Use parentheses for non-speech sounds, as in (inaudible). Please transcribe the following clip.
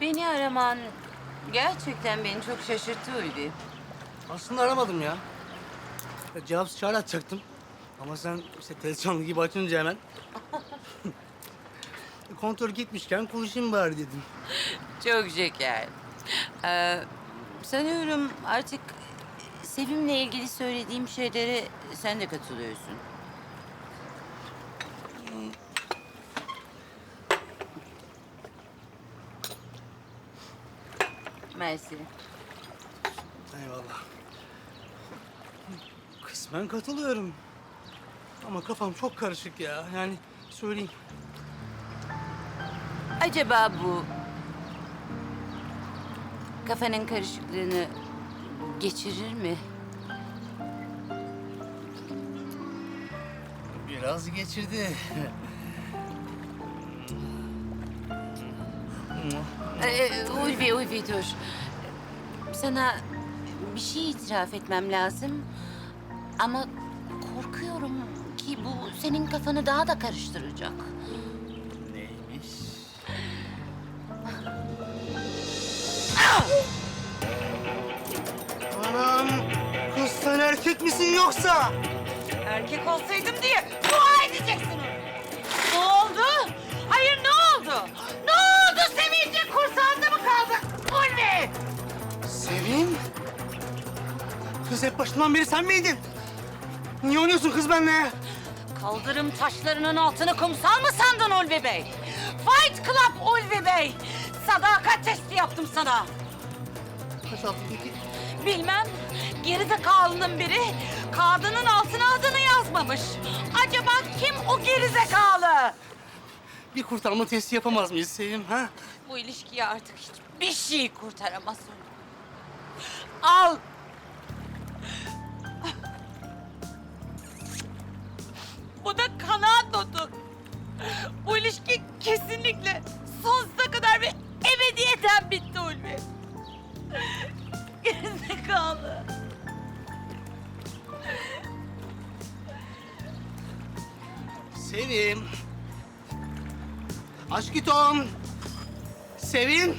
Beni araman gerçekten beni çok şaşırttı Ulvi. Aslında aramadım ya. ya cevapsız çağrı atacaktım. Ama sen işte tezcanlı gibi açınca hemen... (laughs) Kontrol gitmişken konuşayım bari dedim. Çok şeker. Ee, sanıyorum artık Sevim'le ilgili söylediğim şeylere sen de katılıyorsun. Mersi. Eyvallah. Kısmen katılıyorum. Ama kafam çok karışık ya. Yani söyleyeyim. Acaba bu kafanın karışıklığını geçirir mi? Biraz geçirdi. Ee, Ulvi, Ulvi dur. Sana bir şey itiraf etmem lazım. Ama korkuyorum ki bu senin kafanı daha da karıştıracak. Neymiş? Anam! Kız sen erkek misin yoksa? Erkek olsaydım diye dua edeceksin onu. Kız hep başından beri sen miydin? Niye oynuyorsun kız benimle? Kaldırım taşlarının altını kumsal mı sandın Ulvi Bey? Fight Club Ulvi Bey! Sadakat testi yaptım sana. Kaç altındaki? Bilmem, gerizekalının biri kağıdının altına adını yazmamış. Acaba kim o gerizekalı? Bir kurtarma testi yapamaz mıyız Sevim ha? Bu ilişkiyi artık hiçbir şey kurtaramaz. Al. Bu da kanaat notu. Bu ilişki kesinlikle sonsuza kadar bir ebediyeten bitti Ulvi. Gerizekalı. Sevim. Aşk Tom. Sevim.